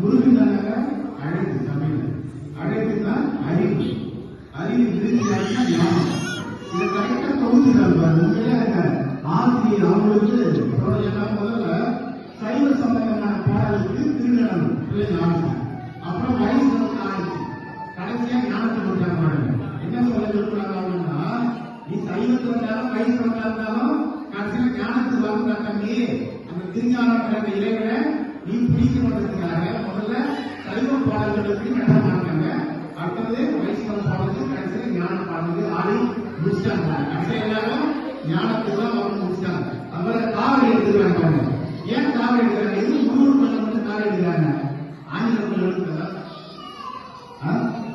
முருகனாக அழைத்து தமிழ் அழகுனா அறிவு. அறிவு விருந்தினா ஞானம். இதை கரெக்டா தொகுத்துறாங்க உண்மையில ஆசிரியர் அவங்களுக்கு முதல்ல சைவ சம்பந்தமான பாடலுக்கு திருநடம் ஞானம் அப்புறம் வயசு ஆயிடுச்சு கடைசியா ஞானத்தை கொடுத்தாங்க என்ன சொல்ல நீ சைவத்துல இருந்தாலும் வைஷ்ணவத்துல இருந்தாலும் கடைசியில ஞானத்துக்கு வரா தம்பி அந்த திருஞானம் இறைவனை நீ பிடிக்கணுன்றதுக்காக முதல்ல பாடல்களுக்கு மாட்டாங்க அடுத்தது வைஷ்ணவ பாடலுக்கு கடைசியில ஞான பாடலுக்கு ஆடி முடிச்சிட்டாங்க. கடைசியில எல்லாரும் ஞானத்துக்கு தான் வந்து முடிச்சிட்டாங்க. அதுபோல காவல் எடுத்துக்கிறாங்க ஏன் காவல் எடுக்கிறாங்க? எது முருகன் பண்ண மட்டும் காவல் எடுக்கிறாங்க? ஆங்கிலம் எடுக்கிறதா?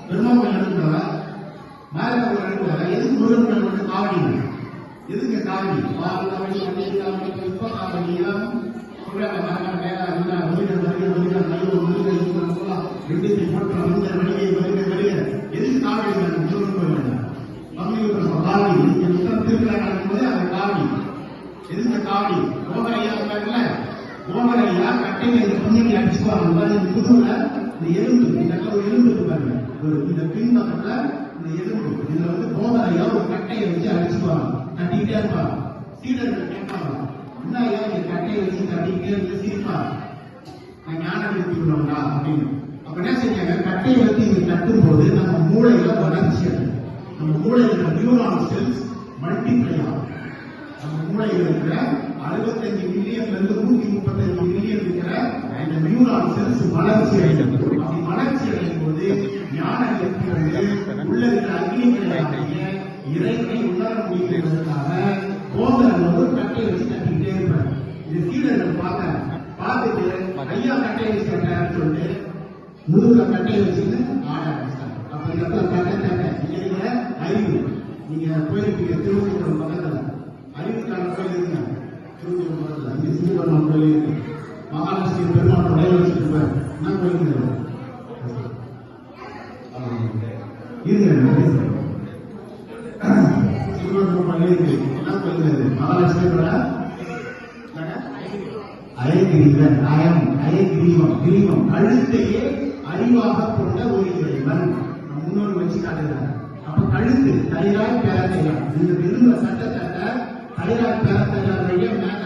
பெருமாள் எடுக்கிறதா? மேலப்பூர் எடுக்கிறதா? எதுக்கு முருகன் மட்டும் காவடி எதுக்கு காவடி பால் காவடி பன்னீர் காவடி புஷ்ப காவடி எல்லாம் முருகன் வருக முருகன் ஐயோ முருகன் முருகன் போலாம் ரெண்டு போட்டு முருகன் வருகை வருகை வருகை எதுக்கு காவடி வேணும் முருகன் கோயில் மம்மி காவடி இங்க முத்தம் திருவிழா நடக்கும்போது அந்த காவடி எதுக்கு காவடி கோமரையா இருக்காங்கல்ல கட்டையில இந்த புண்ணியை அடிச்சுக்குவாங்க. இந்த புதுல இந்த எலும்பு இந்த இடத்துல ஒரு எலும்பு இருப்பாங்க ஒரு இந்த பின்பக்கத்துல இந்த எலும்பு. இதுல வந்து கோமரையா ஒரு கட்டையை வச்சு அடிச்சுக்குவாங்க. கட்டிக்கிட்டே இருப்பாங்க. சீடர்கள் கேட்பாங்க. என்ன ஐயா இந்த கட்டையை வச்சு கட்டிக்கிட்டே இருந்து சிரிப்பாங்க நான் ஞானம் எடுத்துக்கணும்டா அப்படின்னு. அப்ப என்ன செஞ்சாங்க கட்டையை வச்சு இங்க கட்டும் போது நம்ம மூளையில வளர்ச்சி நம்ம மூளையில நியூரான் செல்ஸ் மல்டிப்ளை ஆகும் நம்ம மூளையில் இருக்கிற அறுபத்தஞ்சு மில்லியன்ல இருந்து நூத்தி முப்பத்தஞ்சு மில்லியன் இருக்கிற இந்த நியூரான் செல்ஸ் வளர்ச்சி அடையும். அப்படி வளர்ச்சி அடையும் போது ஞானம் ஏற்படுவது உள்ள இருக்கிற அக்னிகளாகிய இறைவனை உணர முடிகிறதுக்காக கோதரன் ஒரு கட்டையை வச்சு கட்டிக்கிட்டே இருப்பார். இது சீடர்கள் பார்த்தாங்க பார்த்துட்டு ஐயா கட்டையை வச்சு கட்டாருன்னு சொல்லிட்டு முதுகுல கட்டையை வச்சுட்டு ஆட அப்ப இந்த இடத்துல கட்டை கட்டை அறிவு நீங்க போயிருப்பீங்க திருவள்ளுவர் பக்கத்துல மகாலட்சுமி பெருமாள் உடைய வச்சிருப்பார் என்ன கோயில் இருங்க நான் என்ன கோயில் இது? மகாலட்சுமியோட அயகிரீவன் அயம் அயகிரீவம் கிரீவம் கழுத்தையே அறிவாக கொண்ட ஒரு இறைவன் முன்னோர் வச்சு காட்டுகிறார் அப்ப கழுத்து இந்த சட்டத்தட்ட தைராய் பேரத்தையா வழியா மேல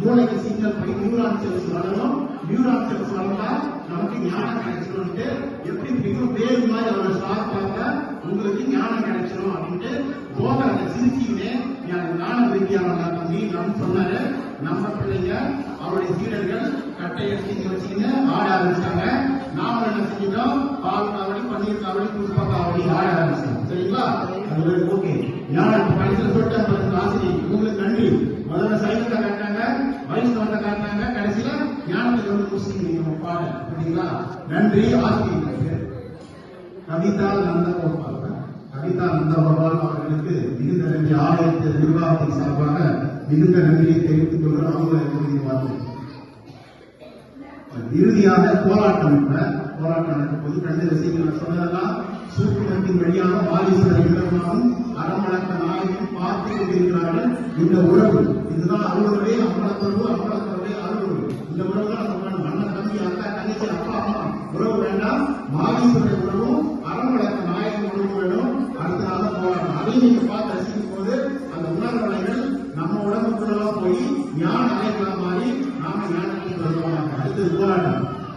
மூளைக்கு சிக்னல் போய் நியூரான் செல்ஸ் வளரும் நியூரான் செல்ஸ் வளர்ந்தா நமக்கு ஞானம் கிடைச்சிரும்ட்டு எப்படி மிகவும் வேறு மாதிரி அவரோட பார்த்தா உங்களுக்கு ஞானம் கிடைச்சிரும் அப்படின்ட்டு போகிறத சிரிச்சிக்கிட்டே எனக்கு ஞான தம்பி நம்ம சொன்னாரு. நம்ம பிள்ளைங்க அவருடைய சீடர்கள் கட்டை எடுத்து இங்க வச்சுக்கின்னு ஆட ஆரம்பிச்சிட்டாங்க. நாம என்ன செஞ்சிட்டோம்? பால் காவடி பன்னீர் காவடி புஷ்ப காவடி ஆட ஆரம்பிச்சிட்டோம். சரிங்களா? அது ஓகே. ஞானம் படிச்சு உங்களுக்கு நன்றி. முதல்ல சைவத்தை காட்டினாங்க வைஷ்ணவத்தை காட்டினாங்க கடைசியில ஞானத்தை வந்து முடிச்சுக்கிறீங்க பாடல். அப்படிங்களா நன்றி ஆசிரியர் கவிதா நந்தகோபால் கவிதா நந்தகோபால் அவர்களுக்கு மிகுந்த நன்றி. ஆலயத்தை நிர்வாகத்தின் சார்பாக மிகுந்த நன்றியை தெரிவித்துக் கொள்கிறோம் அவங்க என்னுடைய வார்த்தை இறுதியாக போராட்டம் கூட போராட்டம் நடக்கும் போது கடந்த விஷயங்கள் நான் சொன்னதெல்லாம் சூக்குமத்தின் வழியாக மாலீஸ்வரர் இல்லமாகவும் அறமளக்க நாயகம் இந்த உறவு இதுதான் அலுவலரே அம்பலத்தருவு அம்பலத்தருவே அருள் இந்த உறவு தான் நம்ம மன்ன தம்பி அக்கா தங்கச்சி அப்பா அம்மா. உறவு வேண்டாம் மாவீசுடைய உறவும் அறவழக்க நாயகம் உறவு வேணும். அடுத்த நாள் போகலாம் அதையும் நீங்க பார்த்து ரசிக்கும் போது அந்த உணர்வலைகள் நம்ம உடம்புக்குள்ளதான் போய் ஞான அலைகளாக மாறி நாம ஞானத்துக்கு வருவோம் அடுத்தது போராட்டம்.